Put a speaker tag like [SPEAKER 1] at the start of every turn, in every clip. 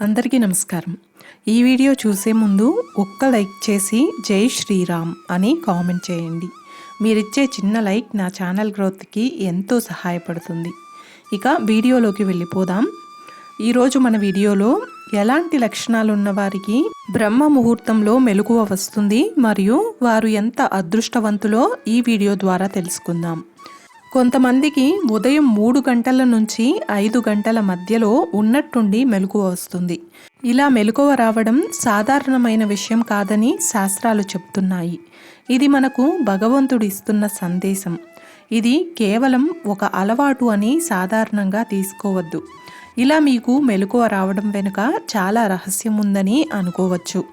[SPEAKER 1] అందరికీ నమస్కారం. ఈ వీడియో చూసే ముందు ఒక్క లైక్ చేసి జై శ్రీరామ్ అని కామెంట్ చేయండి. మీరిచ్చే చిన్న లైక్ నా ఛానల్ గ్రోత్కి ఎంతో సహాయపడుతుంది. ఇక వీడియోలోకి వెళ్ళిపోదాం. ఈరోజు మన వీడియోలో ఎలాంటి లక్షణాలు వారికి బ్రహ్మ ముహూర్తంలో మెలకువ వస్తుంది మరియు వారు ఎంత అదృష్టవంతులో ఈ వీడియో ద్వారా తెలుసుకుందాం. కొంతమందికి ఉదయం మూడు గంటల నుంచి ఐదు గంటల మధ్యలో ఉన్నట్టుండి మెలకువ వస్తుంది. ఇలా మెలకువ రావడం సాధారణమైన విషయం కాదని శాస్త్రాలు చెప్తున్నాయి. ఇది మనకు భగవంతుడు ఇస్తున్న సందేశం. ఇది కేవలం ఒక అలవాటు అని సాధారణంగా తీసుకోవద్దు. ఇలా మీకు మెలకువ రావడం వెనుక చాలా రహస్యం ఉందని అనుకోవచ్చు.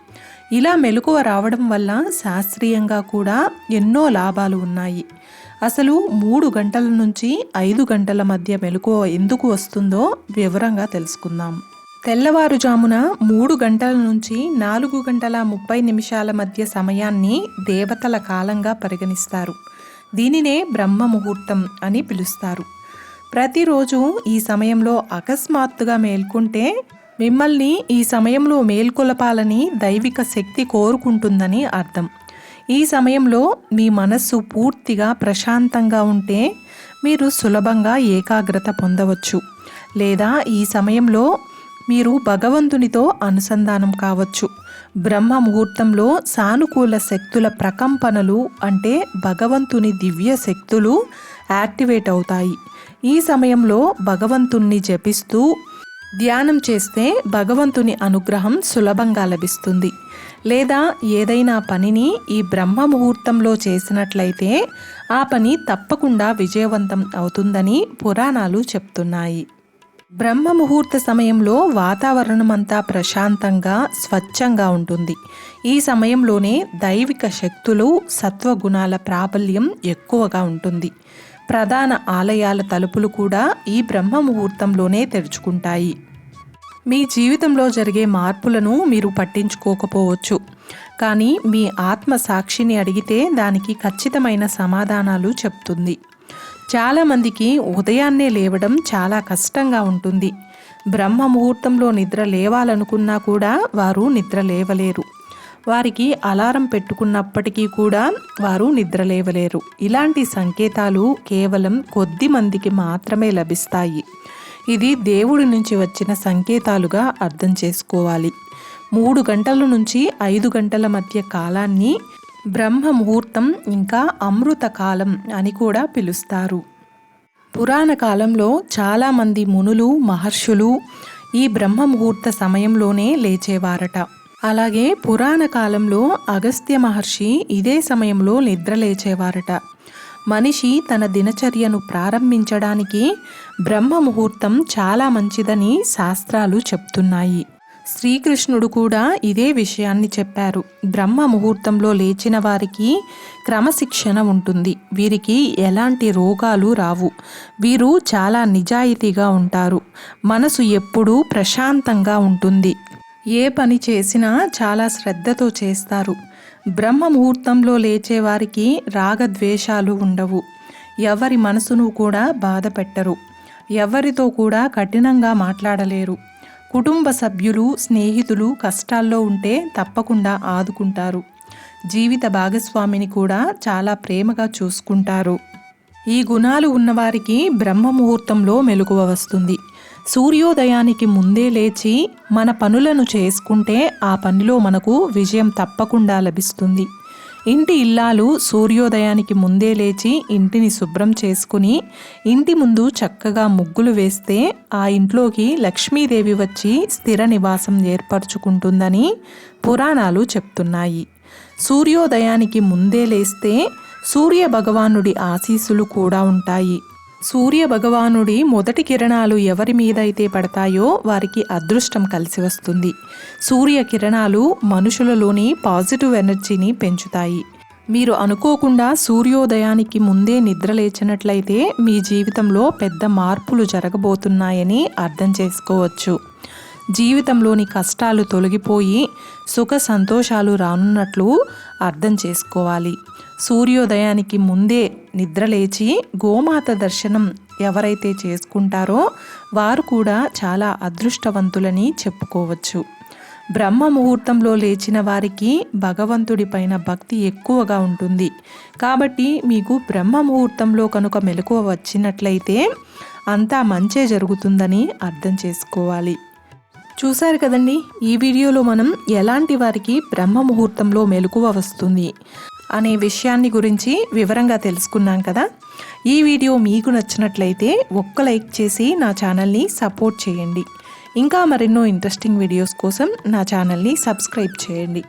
[SPEAKER 1] ఇలా మెలకువ రావడం వల్ల శాస్త్రీయంగా కూడా ఎన్నో లాభాలు ఉన్నాయి. అసలు మూడు గంటల నుంచి ఐదు గంటల మధ్య మెలకువ ఎందుకు వస్తుందో వివరంగా తెలుసుకుందాం. తెల్లవారుజామున మూడు గంటల నుంచి నాలుగు గంటల ముప్పై నిమిషాల మధ్య సమయాన్ని దేవతల కాలంగా పరిగణిస్తారు. దీనినే బ్రహ్మ ముహూర్తం అని పిలుస్తారు. ప్రతిరోజు ఈ సమయంలో అకస్మాత్తుగా మేల్కొంటే మిమ్మల్ని ఈ సమయంలో మేల్కొలపాలని దైవిక శక్తి కోరుకుంటుందని అర్థం. ఈ సమయంలో మీ మనస్సు పూర్తిగా ప్రశాంతంగా ఉంటే మీరు సులభంగా ఏకాగ్రత పొందవచ్చు. లేదా ఈ సమయంలో మీరు భగవంతునితో అనుసంధానం కావచ్చు. బ్రహ్మ ముహూర్తంలో సానుకూల శక్తుల ప్రకంపనలు అంటే భగవంతుని దివ్య శక్తులు యాక్టివేట్ అవుతాయి. ఈ సమయంలో భగవంతుణ్ణి జపిస్తూ ధ్యానం చేస్తే భగవంతుని అనుగ్రహం సులభంగా లభిస్తుంది. లేదా ఏదైనా పనిని ఈ బ్రహ్మ ముహూర్తంలో చేసినట్లయితే ఆ పని తప్పకుండా విజయవంతం అవుతుందని పురాణాలు చెప్తున్నాయి. బ్రహ్మ ముహూర్త సమయంలో వాతావరణం అంతా ప్రశాంతంగా స్వచ్ఛంగా ఉంటుంది. ఈ సమయంలోనే దైవిక శక్తులు సత్వగుణాల ప్రాబల్యం ఎక్కువగా ఉంటుంది. ప్రధాన ఆలయాల తలుపులు కూడా ఈ బ్రహ్మ ముహూర్తంలోనే తెరుచుకుంటాయి. మీ జీవితంలో జరిగే మార్పులను మీరు పట్టించుకోకపోవచ్చు. కానీ మీ ఆత్మ సాక్షిని అడిగితే దానికి ఖచ్చితమైన సమాధానాలు చెప్తుంది. చాలామందికి ఉదయాన్నే లేవడం చాలా కష్టంగా ఉంటుంది. బ్రహ్మ ముహూర్తంలో నిద్ర లేవాలనుకున్నా కూడా వారు నిద్ర లేవలేరు. వారికి అలారం పెట్టుకున్నప్పటికీ కూడా వారు నిద్ర లేవలేరు. ఇలాంటి సంకేతాలు కేవలం కొద్ది మందికి మాత్రమే లభిస్తాయి. ఇది దేవుడి నుంచి వచ్చిన సంకేతాలుగా అర్థం చేసుకోవాలి. మూడు గంటల నుంచి ఐదు గంటల మధ్య కాలాన్ని బ్రహ్మ ముహూర్తం ఇంకా అమృతకాలం అని కూడా పిలుస్తారు. పురాణ కాలంలో చాలామంది మునులు మహర్షులు ఈ బ్రహ్మ ముహూర్త సమయంలోనే లేచేవారట. అలాగే పురాణ కాలంలో అగస్త్య మహర్షి ఇదే సమయంలో నిద్ర లేచేవారట. మనిషి తన దినచర్యను ప్రారంభించడానికి బ్రహ్మ ముహూర్తం చాలా మంచిదని శాస్త్రాలు చెప్తున్నాయి. శ్రీకృష్ణుడు కూడా ఇదే విషయాన్ని చెప్పారు. బ్రహ్మ ముహూర్తంలో లేచిన వారికి క్రమశిక్షణ ఉంటుంది. వీరికి ఎలాంటి రోగాలు రావు. వీరు చాలా నిజాయితీగా ఉంటారు. మనసు ఎప్పుడూ ప్రశాంతంగా ఉంటుంది. ఏ పని చేసినా చాలా శ్రద్ధతో చేస్తారు. బ్రహ్మ ముహూర్తంలో లేచే వారికి రాగద్వేషాలు ఉండవు. ఎవరి మనసును కూడా బాధ పెట్టరు ఎవరితో కూడా కఠినంగా మాట్లాడలేరు. కుటుంబ సభ్యులు స్నేహితులు కష్టాల్లో ఉంటే తప్పకుండా ఆదుకుంటారు. జీవిత భాగస్వామిని కూడా చాలా ప్రేమగా చూసుకుంటారు. ఈ గుణాలు ఉన్నవారికి బ్రహ్మ ముహూర్తంలో మెలకువ వస్తుంది. సూర్యోదయానికి ముందే లేచి మన పనులను చేసుకుంటే ఆ పనిలో మనకు విజయం తప్పకుండా లభిస్తుంది. ఇంటి ఇల్లాలు సూర్యోదయానికి ముందే లేచి ఇంటిని శుభ్రం చేసుకుని ఇంటి ముందు చక్కగా ముగ్గులు వేస్తే ఆ ఇంట్లోకి లక్ష్మీదేవి వచ్చి స్థిర నివాసం ఏర్పరచుకుంటుందని పురాణాలు చెప్తున్నాయి. సూర్యోదయానికి ముందే లేస్తే సూర్య భగవానుడి ఆశీస్సులు కూడా ఉంటాయి. సూర్య భగవానుడి మొదటి కిరణాలు ఎవరి మీద అయితే పడతాయో వారికి అదృష్టం కలిసి వస్తుంది. సూర్య కిరణాలు మనుషులలోని పాజిటివ్ ఎనర్జీని పెంచుతాయి. మీరు అనుకోకుండా సూర్యోదయానికి ముందే నిద్ర లేచినట్లయితే మీ జీవితంలో పెద్ద మార్పులు జరగబోతున్నాయని అర్థం చేసుకోవచ్చు. జీవితంలోని కష్టాలు తొలగిపోయి సుఖ సంతోషాలు రానున్నట్లు అర్థం చేసుకోవాలి. సూర్యోదయానికి ముందే నిద్రలేచి గోమాత దర్శనం ఎవరైతే చేసుకుంటారో వారు కూడా చాలా అదృష్టవంతులని చెప్పుకోవచ్చు. బ్రహ్మ ముహూర్తంలో లేచిన వారికి భగవంతుడి పైన భక్తి ఎక్కువగా ఉంటుంది. కాబట్టి మీకు బ్రహ్మ ముహూర్తంలో కనుక మెలకువ వచ్చినట్లయితే అంతా మంచే జరుగుతుందని అర్థం చేసుకోవాలి. చూశారు కదండి? ఈ వీడియోలో మనం ఎలాంటి వారికి బ్రహ్మ ముహూర్తంలో మెలకువ వస్తుంది అనే విషయాన్ని గురించి వివరంగా తెలుసుకున్నాం కదా. ఈ వీడియో మీకు నచ్చినట్లయితే ఒక్క లైక్ చేసి నా ఛానల్ని సపోర్ట్ చేయండి. ఇంకా మరెన్నో ఇంట్రెస్టింగ్ వీడియోస్ కోసం నా ఛానల్ని సబ్స్క్రైబ్ చేయండి.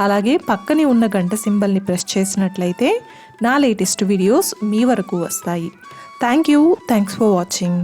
[SPEAKER 1] అలాగే పక్కనే ఉన్న గంట సింబల్ని ప్రెస్ చేసినట్లయితే నా లేటెస్ట్ వీడియోస్ మీ వరకు వస్తాయి. Thank you. Thanks for watching.